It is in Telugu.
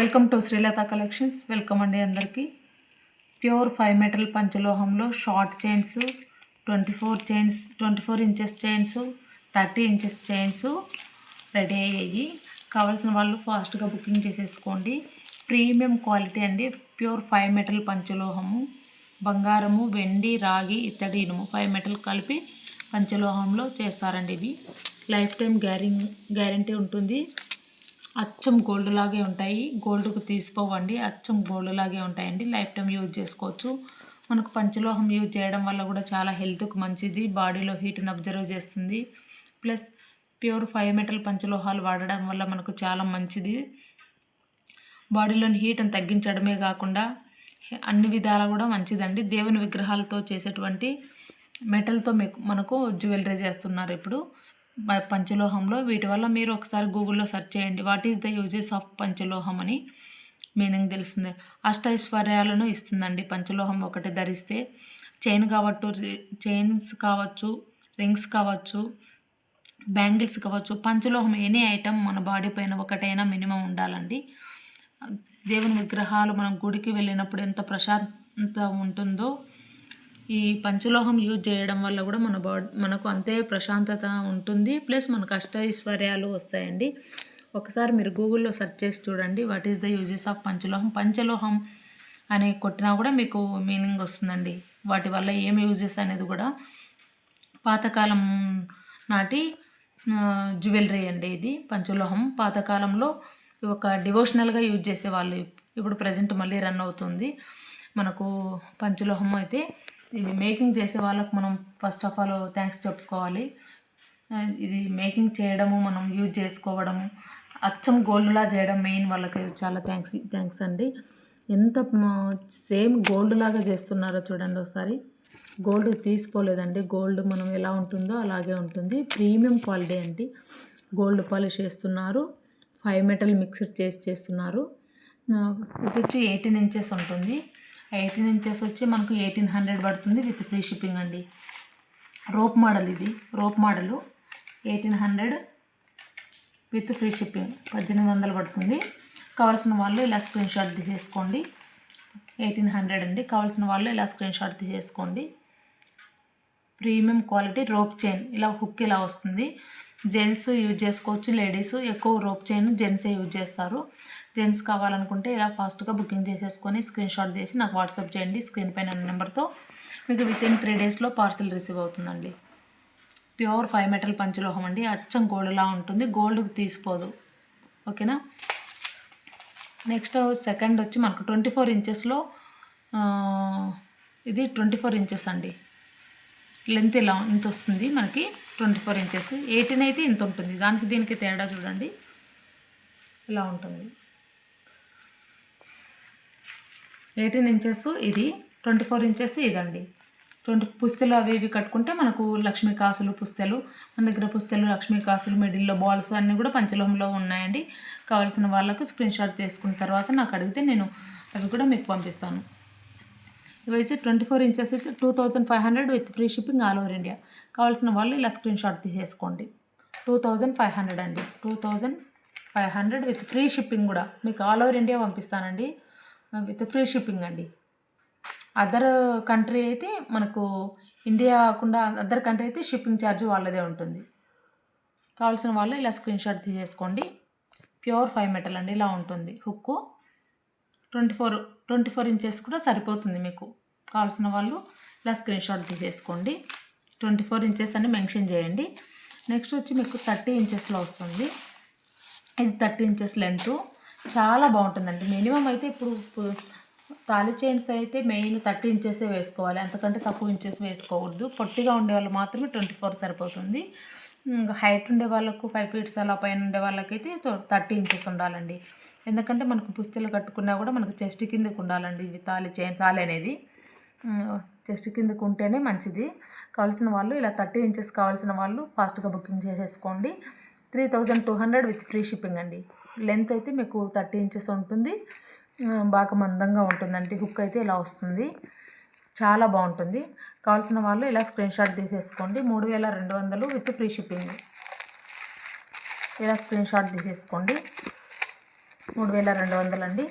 Welcome to Srilatha collections. Welcome అండి అందరికీ. Pure five metal పంచలోహంలో short chains twenty four chains twenty four inches chains thirty inches chains ready అయ్యాయి కావాల్సిన వాళ్ళు ఫాస్ట్గా బుకింగ్ చేసేసుకోండి. ప్రీమియం క్వాలిటీ అండి. ప్యూర్ ఫైవ్ మెటల్ పంచలోహము. బంగారము వెండి రాగి ఇత్తడి ఇనుము ఫైవ్ మెటల్ కలిపి పంచలోహంలో చేస్తారండి ఇవి. లైఫ్ టైం గ్యారెం గ్యారంటీ ఉంటుంది. అచ్చం గోల్డ్ లాగే ఉంటాయి. గోల్డ్కు తీసిపోవండి. అచ్చం గోల్డ్ లాగే ఉంటాయండి. లైఫ్ టైం యూజ్ చేసుకోవచ్చు. మనకు పంచలోహం యూజ్ చేయడం వల్ల కూడా చాలా హెల్త్కు మంచిది. బాడీలో హీట్ని అబ్జర్వ్ చేస్తుంది. ప్లస్ ప్యూర్ ఫైవ్ మెటల్ పంచలోహాలు వాడడం వల్ల మనకు చాలా మంచిది. బాడీలోని హీట్ని తగ్గించడమే కాకుండా అన్ని విధాలా కూడా మంచిదండి. దేవుని విగ్రహాలతో చేసేటువంటి మెటల్తో మీకు మనకు జ్యువెలరీ చేస్తున్నారు ఇప్పుడు. పంచలోహంలో వీటి వల్ల మీరు ఒకసారి గూగుల్లో సెర్చ్ చేయండి. What is the uses of panchaloham అని మీనింగ్ తెలుస్తుంది. అష్టైశ్వర్యాలను ఇస్తుందండి. పంచలోహం ఒకటి ధరిస్తే చైన్ కావచ్చు చైన్స్ కావచ్చు రింగ్స్ కావచ్చు బ్యాంగిల్స్ కావచ్చు పంచలోహం ఎనీ ఐటమ్ మన బాడీ పైన ఒకటైనా మినిమం ఉండాలండి. దేవుని విగ్రహాలు మనం గుడికి వెళ్ళినప్పుడు ఎంత ప్రశాంతత ఉంటుందో ఈ పంచలోహం యూజ్ చేయడం వల్ల కూడా మన బాడీ మనకు అంతే ప్రశాంతత ఉంటుంది. ప్లస్ మనకు అష్టైశ్వర్యాలు వస్తాయండి. ఒకసారి మీరు గూగుల్లో సెర్చ్ చేసి చూడండి. What is the uses of panchaloham? పంచలోహం అని కొట్టినా కూడా మీకు మీనింగ్ వస్తుందండి. వాటి వల్ల ఏం యూజెస్ అనేది కూడా పాతకాలం నాటి జ్యువెలరీ అండి ఇది. పంచలోహం పాతకాలంలో ఒక డివోషనల్గా యూజ్ చేసేవాళ్ళు. ఇప్పుడు ప్రజెంట్ మళ్ళీ రన్ అవుతుంది. మనకు పంచలోహం అయితే ఇవి మేకింగ్ చేసే వాళ్ళకు మనం ఫస్ట్ ఆఫ్ ఆల్ థ్యాంక్స్ చెప్పుకోవాలి. ఇది మేకింగ్ చేయడము మనం యూజ్ చేసుకోవడము అచ్చం గోల్డ్లా చేయడం మెయిన్ వాళ్ళకి చాలా థ్యాంక్స్ థ్యాంక్స్ అండి. ఎంత సేమ్ గోల్డ్ లాగా చేస్తున్నారో చూడండి ఒకసారి. గోల్డ్ తీసుకోలేదండి. గోల్డ్ మనం ఎలా ఉంటుందో అలాగే ఉంటుంది. ప్రీమియం క్వాలిటీ అండి. గోల్డ్ పాలిష్ చేస్తున్నారు. ఫైవ్ మెటల్ మిక్స్డ్ చేసి చేస్తున్నారు. Uh, ఇది వచ్చి ఎయిటీన్ ఇంచెస్ ఉంటుంది. ఎయిటీన్ ఇంచెస్ వచ్చి మనకు ఎయిటీన్ హండ్రెడ్ పడుతుంది విత్ ఫ్రీ షిప్పింగ్ అండి. రోప్ మోడల్ ఇది. Rope model eighteen hundred with free shipping పద్దెనిమిది వందలు పడుతుంది. కావాల్సిన వాళ్ళు ఇలా స్క్రీన్ షాట్ తీసేసుకోండి. ఎయిటీన్ హండ్రెడ్ అండి. కావాల్సిన వాళ్ళు ఇలా స్క్రీన్ షాట్ తీసేసుకోండి. Premium quality rope chain. ఇలా హుక్ ఇలా వస్తుంది. జెంట్స్ యూజ్ చేసుకోవచ్చు లేడీస్ ఎక్కువ రోప్ చైన్ జెంట్సే యూజ్ చేస్తారు. జెంట్స్ కావాలనుకుంటే ఇలా ఫాస్ట్గా బుకింగ్ చేసేసుకొని స్క్రీన్ షాట్ చేసి నాకు వాట్సాప్ చేయండి స్క్రీన్ పైన నెంబర్తో మీకు విత్ ఇన్ త్రీ డేస్లో పార్సిల్ రిసీవ్ అవుతుందండి. ప్యూర్ ఫైవ్ మెటల్ పంచలోహం అండి. అచ్చం గోల్డ్లా ఉంటుంది. గోల్డ్కి తీసిపోదు. ఓకేనా నెక్స్ట్ సెకండ్ వచ్చి మనకు ట్వంటీ ఫోర్ ఇంచెస్లో ఇది ట్వంటీ ఫోర్ ఇంచెస్ అండి. లెంత్ ఇలా ఇంత వస్తుంది మనకి? Twenty four inches. ఎయిటీన్ అయితే ఇంత ఉంటుంది. దానికి దీనికి తేడా చూడండి. ఇలా ఉంటుంది? ఎయిటీన్ ఇంచెస్ ఇది. ట్వంటీ ఫోర్ ఇంచెస్ ఇదండి. ట్వంటీ పుస్తలు అవి ఇవి కట్టుకుంటే మనకు లక్ష్మీ కాసులు పుస్తెలు మన దగ్గర పుస్తలు లక్ష్మీ కాసులు మిడిల్లో బాల్స్ అన్నీ కూడా పంచలోహంలో ఉన్నాయండి. కావాల్సిన వాళ్ళకు స్క్రీన్ షాట్ తీసుకున్న తర్వాత నాకు అడిగితే నేను అవి కూడా మీకు పంపిస్తాను. ఇవి ట్వంటీ ఫోర్ ఇంచెస్ అయితే two thousand five hundred with free shipping all over India. కావాల్సిన వాళ్ళు ఇలా స్క్రీన్ షాట్ తీసేసుకోండి. టూ థౌజండ్ ఫైవ్ హండ్రెడ్ అండి. Two thousand five hundred with free shipping కూడా మీకు ఆల్ ఓవర్ ఇండియా పంపిస్తానండి. విత్ ఫ్రీ షిప్పింగ్ అండి. అదర్ కంట్రీ అయితే మనకు ఇండియా కాకుండా అదర్ కంట్రీ అయితే షిప్పింగ్ ఛార్జ్ వాళ్ళదే ఉంటుంది. కావాల్సిన వాళ్ళు ఇలా స్క్రీన్ షాట్ తీసేసుకోండి. ప్యూర్ ఫైవ్ మెటల్ అండి. ఇలా ఉంటుంది. Hook. Twenty four twenty four inches కూడా సరిపోతుంది మీకు. కావాల్సిన వాళ్ళు ఇలా స్క్రీన్ షాట్ తీసేసుకోండి. ట్వంటీ ఫోర్ ఇంచెస్ అని మెన్షన్ చేయండి. నెక్స్ట్ వచ్చి మీకు థర్టీ ఇంచెస్లో వస్తుంది. ఇది థర్టీ ఇంచెస్ లెంత్ చాలా బాగుంటుందండి. మినిమం అయితే ఇప్పుడు ఇప్పుడు తాళి చైన్స్ అయితే మెయిన్ థర్టీ ఇంచెసే వేసుకోవాలి. అంతకంటే తక్కువ ఇంచెస్ వేసుకోకూడదు పొట్టిగా ఉండే వాళ్ళు మాత్రమే ట్వంటీ ఫోర్ సరిపోతుంది. ఇంకా హైట్ ఉండే వాళ్ళకు ఫైవ్ ఫీట్స్ అలా పైన ఉండే వాళ్ళకైతే థర్టీ ఇంచెస్ ఉండాలండి. ఎందుకంటే మనకు పుస్తలు కట్టుకున్నా కూడా మనకు చెస్ట్ కిందకు ఉండాలండి. ఇవి తాళి చే తాళి అనేది చెస్ట్ కిందకు ఉంటేనే మంచిది. కావాల్సిన వాళ్ళు ఇలా థర్టీ ఇంచెస్ కావాల్సిన వాళ్ళు ఫాస్ట్గా బుకింగ్ చేసేసుకోండి. Three thousand two hundred with free shipping అండి. లెంత్ అయితే మీకు థర్టీ ఇంచెస్ ఉంటుంది. బాగా మందంగా ఉంటుందండి. హుక్ అయితే ఇలా వస్తుంది. చాలా బాగుంటుంది. కావాల్సిన వాళ్ళు ఇలా స్క్రీన్ షాట్ తీసేసుకోండి. మూడు వేల రెండు వందలు విత్ ఫ్రీ షిప్పింగ్. ఇలా స్క్రీన్ షాట్ తీసేసుకోండి. మూడు వేల రెండు వందలు అండి